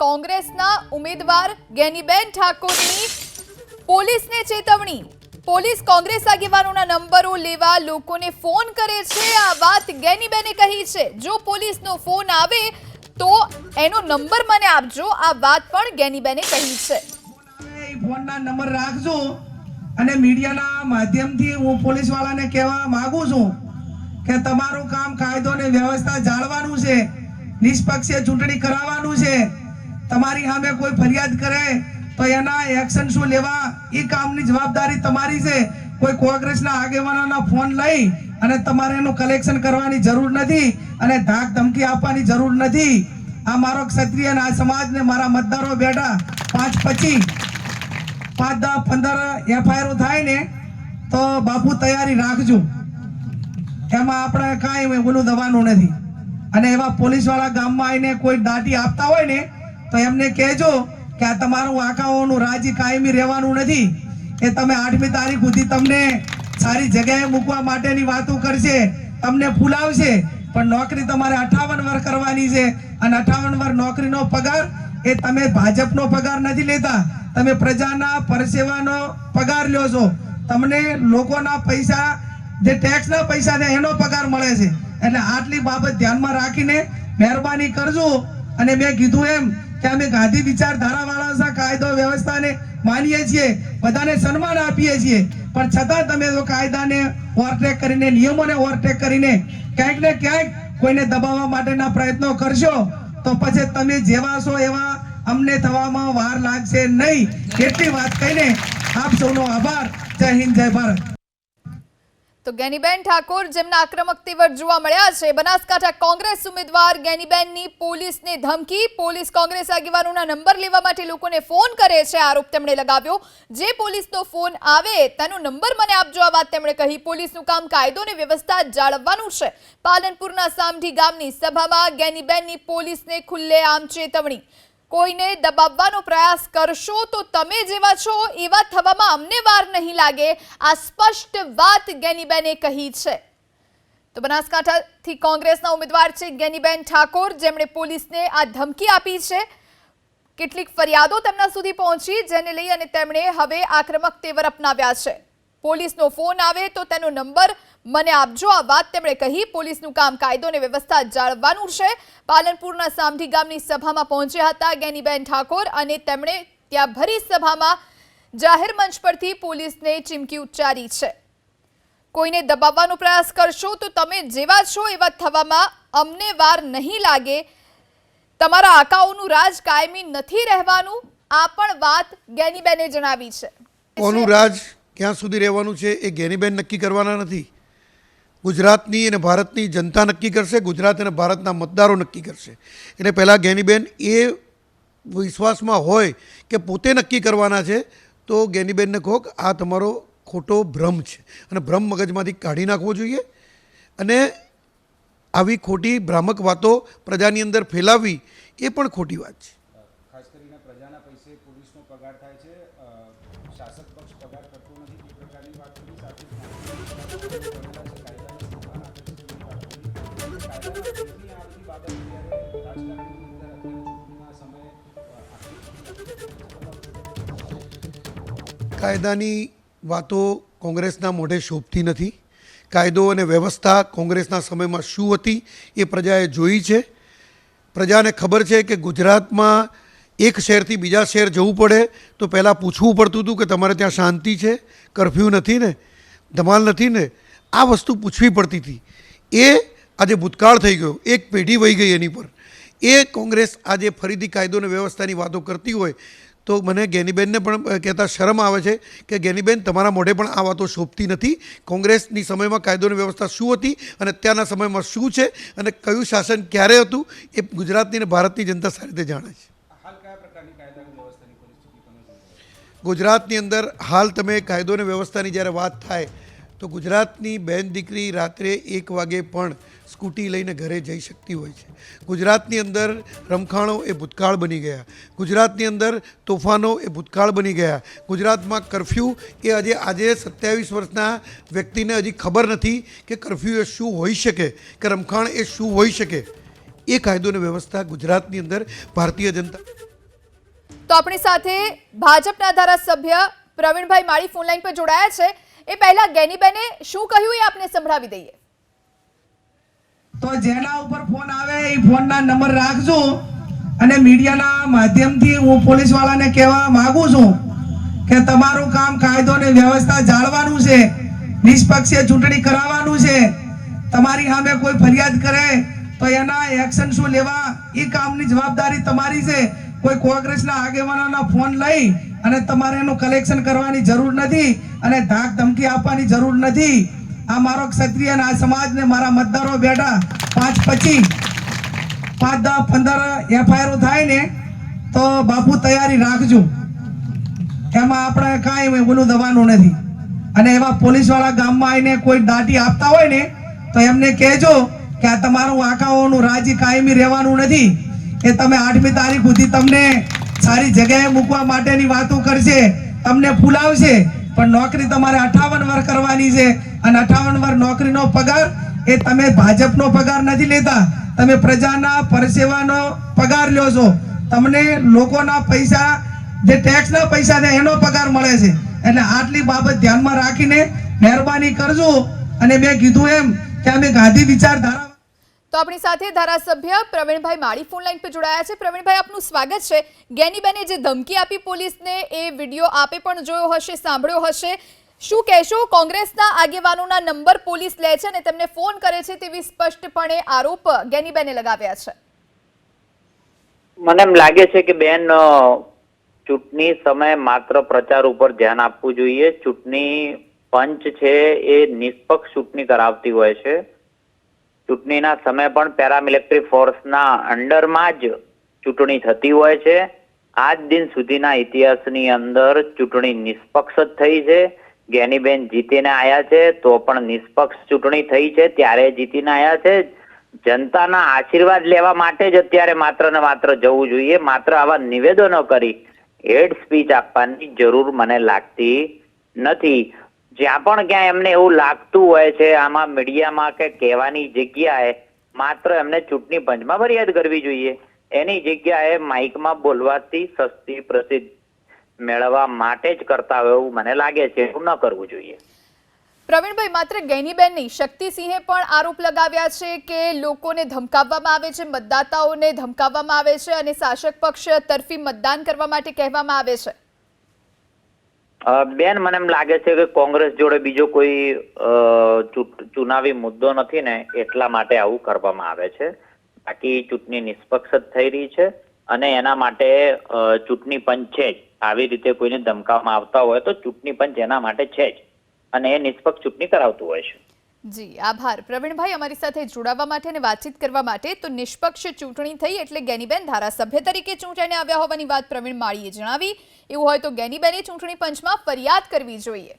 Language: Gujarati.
કોંગ્રેસના ઉમેદવાર ગેનીબેન ઠાકોરની પોલીસને ચેતવણી. પોલીસ કોંગ્રેસ આગેવાનોના નંબરો લેવા લોકોને ફોન કરે છે. આ વાત ગેનીબેને કહી છે. જો પોલીસનો ફોન આવે તો એનો નંબર મને આપજો. આ વાત પણ ગેનીબેને કહી છે. ફોનના નંબર રાખજો અને મીડિયાના માધ્યમથી હું પોલીસવાળાને કહેવા માંગુ છું કે તમારું કામ કાયદો અને વ્યવસ્થા જાળવાનું છે. નિષ્પક્ષે ચૂંટણી કરાવવાનું છે. તમારી સામે કોઈ ફરિયાદ કરે, તો એના એક્શન શું લેવા? એ કામની જવાબદારી તમારી છે. કોઈ કોંગ્રેસના આગેવાનોના ફોન લઈ અને તમારે એનું કલેક્શન કરવાની જરૂર નથી અને ધાક ધમકી આપવાની જરૂર નથી. આ મારો ક્ષત્રિય અને આ સમાજને મારા મતદારો બેઠા પાંચ પછી પાંચ દસ, પંદર એફઆઈઆર થાય ને, તો બાપુ તૈયારી રાખજો. એમાં આપણે કાંઈ ઓલું દવાનું નથી. અને એવા પોલીસવાળા ગામમાં આવીને કોઈ દાટી આપતા હોય ને તો એમને કહેજો કે આ તમારું આંખાઓનું રાજી કાયમી રહેવાનું નથી. એ તમે આઠમી તારીખ સુધી તમને સારી જગ્યાએ મૂકવા માટેની વાતો કરશે, તમને ફૂલાવશે. પણ નોકરી તમારે અઠાવન વર કરવાની છે અને અઠાવન વર નોકરીનો પગાર એ તમે ભાજપનો પગાર નથી લેતા. તમે પ્રજાના પરસેવાનો પગાર લ્યો છો. તમને લોકોના પૈસા, જે ટેક્સના પૈસા છે એનો પગાર મળે છે. એટલે આટલી બાબત ધ્યાનમાં રાખીને મહેરબાની કરજો. અને મેં કીધું એમ કે અમે ગાંધી વિચારધારા વાળા કાયદો વ્યવસ્થાને માનીએ છીએ, બધાને સન્માન આપીએ છીએ. પણ છતાં તમે જો કાયદાને ઓવરટેક કરીને, નિયમોને ઓવરટેક કરીને ક્યાંક ને ક્યાંક કોઈને દબાવવા માટેના પ્રયત્નો કરશો, તો પછી તમે જેવા છો એવા અમને થવામાં વાર લાગશે નહીં. એટલી વાત કહીને આપ સૌનો આભાર. જય હિન્દ, જય ભારત. તો ગેનીબેન ઠાકોર, જેમના આક્રમક તેવર જોવા મળ્યા છે, બનાસકાંઠા કોંગ્રેસ ઉમેદવાર ગેનીબેનની પોલીસને ધમકી, પોલીસ કોંગ્રેસ આગેવાનોના નંબર લેવા માટે લોકોને ફોન કરે છે, આરોપ તેમણે લગાવ્યો. જે પોલીસનો ફોન આવે, તેનો નંબર મને આપજો, આ વાત તેમણે કહી. પોલીસનું કામ કાયદો અને વ્યવસ્થા જાળવવાનું છે. પાલનપુરના સામઢી ગામની સભામાં ગેનીબેનની પોલીસને ખુલ્લેઆમ ચેતવણી. કોઈને દબાવવાનો પ્રયાસ કરશો તો તમે જેવા છો, એવા થવામાં અમને વાર નહીં લાગે. આ સ્પષ્ટ વાત ગેનીબેને કહી છે. તો બનાસકાંઠાથી કોંગ્રેસના ઉમેદવાર છે ગેનીબેન ઠાકોર. જેમણે પોલીસને આ ધમકી આપી છે. કેટલીક ફરિયાદો તેમના સુધી પહોંચી, જેને લઈ અને તેમણે હવે આક્રમક તેવર અપનાવ્યા છે. પોલીસનો ફોન આવે તો તેનો નંબર મને આપજો. આ વાત તેમણે કહી પોલીસનું કામ કાયદો અને વ્યવસ્થા જાળવવાનું છે. પાલનપુરના સામઢી ગામની સભામાં પહોંચ્યા હતા ગેનીબેન ઠાકોર અને તેમણે ત્યાં ભરી સભામાં જાહેર મંચ પરથી પોલીસને ચીમકી ઉચ્ચારી છે. કોઈને દબાવવાનો પ્રયાસ કરશો તો તમે જેવા છો એવા થવામાં અમને વાર નહીં લાગે. તમારા આકાઓનું રાજ કાયમી નથી રહેવાનું. આ પણ વાત ગેનીબેને જણાવી છે. કોનું રાજ? ક્યાં સુધી રહેવાનું છે એ ગેનીબેન નક્કી કરવાના નથી. ગુજરાતની અને ભારતની જનતા નક્કી કરશે, ગુજરાત અને ભારતના મતદારો નક્કી કરશે. એટલે પહેલાં ગેનીબેન એ વિશ્વાસમાં હોય કે પોતે નક્કી કરવાના છે, તો ગેનીબેનને કહો કે આ તમારો ખોટો ભ્રમ છે. અને ભ્રમ મગજમાંથી કાઢી નાખવો જોઈએ અને આવી ખોટી ભ્રામક વાતો પ્રજાની અંદર ફેલાવવી એ પણ ખોટી વાત છે. ખાસ કરીને પ્રજાના પૈસે પોલીસનો પગાર થાય છે શાસક પક્ષ પગાર કાયદાની વાતો કોંગ્રેસના મોઢે શોભતી નથી. કાયદો અને વ્યવસ્થા કોંગ્રેસના સમયમાં શું હતી એ પ્રજાએ જોઈ છે. પ્રજાને ખબર છે કે ગુજરાતમાં એક શહેરથી બીજા શહેર જવું પડે તો પહેલાં પૂછવું પડતું હતું કે તમારે ત્યાં શાંતિ છે? કરફ્યુ નથી ને? ધમાલ નથી ને, આ વસ્તુ પૂછવી પડતી હતી. એ આજે ભૂતકાળ થઈ ગયો, એક પેઢી વહી ગઈ એની પર. એ કોંગ્રેસ આજે ફરીથી કાયદો અને વ્યવસ્થાની વાતો કરતી હોય, તો મને ગેનીબેનને પણ કહેતા શરમ આવે છે કે ગેનીબેન, તમારા મોઢે પણ આ વાતો શોભતી નથી. કોંગ્રેસની સમયમાં કાયદોની વ્યવસ્થા શું હતી અને અત્યારના સમયમાં શું છે અને કયું શાસન ક્યારે હતું, એ ગુજરાતની અને ભારતની જનતા સારી રીતે જાણે છે હાલ કયા પ્રકારની કાયદા અને વ્યવસ્થાની પરિસ્થિતિ તમે જોઈ રહ્યા છો? ગુજરાતની અંદર હાલ તમે કાયદો અને વ્યવસ્થાની જ્યારે વાત થાય, તો ગુજરાતની બહેન દીકરી રાત્રે એક વાગે પણ સ્કૂટી લઈને ઘરે જઈ શકતી હોય છે. ગુજરાતની અંદર રમખાણો એ ભૂતકાળ બની ગયા. ગુજરાતની અંદર તોફાનો એ ભૂતકાળ બની ગયા. ગુજરાતમાં કરફ્યુ એ આજે આજે સત્યાવીસ વર્ષના વ્યક્તિને હજી ખબર નથી કે કરફ્યુ એ શું હોઈ શકે, કે રમખાણ એ શું હોઈ શકે. એ કાયદો અને વ્યવસ્થા ગુજરાતની અંદર ભારતીય જનતા તો આપણી સાથે ભાજપના ધારાસભ્ય પ્રવીણભાઈ માળી ફોનલાઈન પર જોડાયા છે. એ પહેલા ગેનીબેને શું કહ્યું એ આપને સંભળાવી દઈએ. તો જેના ઉપર ફોન આવે એ ફોનના નંબર રાખજો અને મીડિયાના માધ્યમથી હું પોલીસ વાળાને કહેવા માંગુ છું કે તમારું કામ કાયદો અને વ્યવસ્થા જાળવાનું છે, નિષ્પક્ષે ચૂંટણી કરાવવાનું છે, તમારી સામે કોઈ ફરિયાદ કરે તો એના એક્શન શું લેવા, એ કામની જવાબદારી તમારી છે. કોઈ કોંગ્રેસના આગેવાનોના ફોન લઈ અને તમારે એનું કલેક્શન કરવાની જરૂર નથી અને ધાક ધમકી આપવાની જરૂર નથી. આ મારો ક્ષત્રિય અને આ સમાજને મારા મતદારો બેઠા પાંચ પછી પાંચ દસ પંદર એફઆઈઆર થાય ને તો બાપુ તૈયારી રાખજો. એમાં આપણે કાંઈ બોલું દવાનું નથી. અને એવા પોલીસવાળા ગામમાં આવીને કોઈ દાટી આપતા હોય ને તો એમને કહેજો કે આ તમારું આંખાઓનું રાજી કાયમી રહેવાનું નથી. એ તમે આઠમી તારીખ સુધી તમને સારી જગ્યાએ મૂકવા માટેની વાતો કરશે, તમને ફૂલાવશે પણ નોકરી તમારે અઠાવન વર કરવાની છે. અને અઠાવન વર નોકરીનો પગાર એ તમે ભાજપનો પગાર નથી લેતા. તમે પ્રજાના પરસેવાનો પગાર લ્યો છો. તમને લોકોના પૈસા, જે ટેક્સના પૈસા છે એનો પગાર મળે છે. એટલે આટલી બાબત ધ્યાનમાં રાખીને મહેરબાની કરજો. અને મેં કીધું એમ કે અમે ગાંધી વિચારધારા તો આપણી સાથે ધારાસભ્ય પ્રવીણભાઈ માળી ફોનલાઈન પર જોડાયા છે. પ્રવીણભાઈ, આપનું સ્વાગત છે. ગેનીબેને જે ધમકી આપી પોલીસને એ વીડિયો આપે પણ જોયો હશે, સાંભળ્યો હશે. શું કહેશો? કોંગ્રેસના આગેવાનોના નંબર પોલીસ લે છે અને તેમને ફોન કરે છે તેવી સ્પષ્ટપણે આરોપ ગેનીબેને લગાવ્યા છે. મને એમ લાગે છે કે બેન ચૂંટણી સમયે માત્ર પ્રચાર ઉપર ધ્યાન આપવું જોઈએ. ચૂંટણી પંચ છે એ નિષ્પક્ષ ચૂંટણી કરાવતી હોય છે. ચૂંટણીના સમય પણ પેરામિલિટરી ફોર્સના અંડરમાં જ ચૂંટણી થતી હોય છે. આજ દિન સુધીના ઇતિહાસની અંદર ચૂંટણી નિષ્પક્ષ જ થઈ છે. ગેનીબેન જીતીને આયા છે તો પણ નિષ્પક્ષ ચૂંટણી થઈ છે. ત્યારે જીતીને આયા છે. જનતાના આશીર્વાદ લેવા માટે જ અત્યારે માત્ર ને માત્ર જવું જોઈએ. માત્ર આવા નિવેદનો કરી હેડ સ્પીચ આપવાની જરૂર મને લાગતી નથી. જ્યાં પણ ક્યાંય એમને એવું લાગતું હોય છે, આમાં મીડિયામાં કે કહેવાની જગ્યાએ માત્ર એમને ચૂંટણી પંચમાં ફરિયાદ કરવી જોઈએ. એની જગ્યાએ માઇકમાં બોલવાથી સસ્તી પ્રસિદ્ધ મેળવવા માટે જ કરતા હોય એવું મને લાગે છે, એવું ન કરવું જોઈએ. પ્રવીણભાઈ, માત્ર ગેનીબેન નહીં શક્તિસિંહે પણ આરોપ લગાવ્યા છે કે લોકોને ધમકાવવામાં આવે છે, મતદાતાઓને ધમકાવવામાં આવે છે અને શાસક પક્ષ તરફી મતદાન કરવા માટે કહેવામાં આવે છે. બેન, મને એમ લાગે છે કે કોંગ્રેસ જોડે બીજો કોઈ ચુનાવી મુદ્દો નથી ને એટલા માટે આવું કરવામાં આવે છે. બાકી ચૂંટણી નિષ્પક્ષ જ થઈ રહી છે અને એના માટે ચૂંટણી પંચ છે જ. આવી રીતે કોઈને ધમકાવવામાં આવતા હોય તો ચૂંટણી પંચ એના માટે છે જ. અને એ નિષ્પક્ષ ચૂંટણી કરાવતું હોય છે. જી, આભાર. પ્રવીણભાઈ અમારી સાથે જોડાવા માટે અને વાતચીત કરવા માટે તો નિષ્પક્ષ ચૂંટણી થઈ એટલે ગેનીબેન ધારાસભ્ય તરીકે ચૂંટાઈને આવ્યા હોવાની વાત પ્રવીણ માળીએ જણાવી. એવું હોય તો ગેનીબેને ચૂંટણી પંચમાં ફરિયાદ કરવી જોઈએ.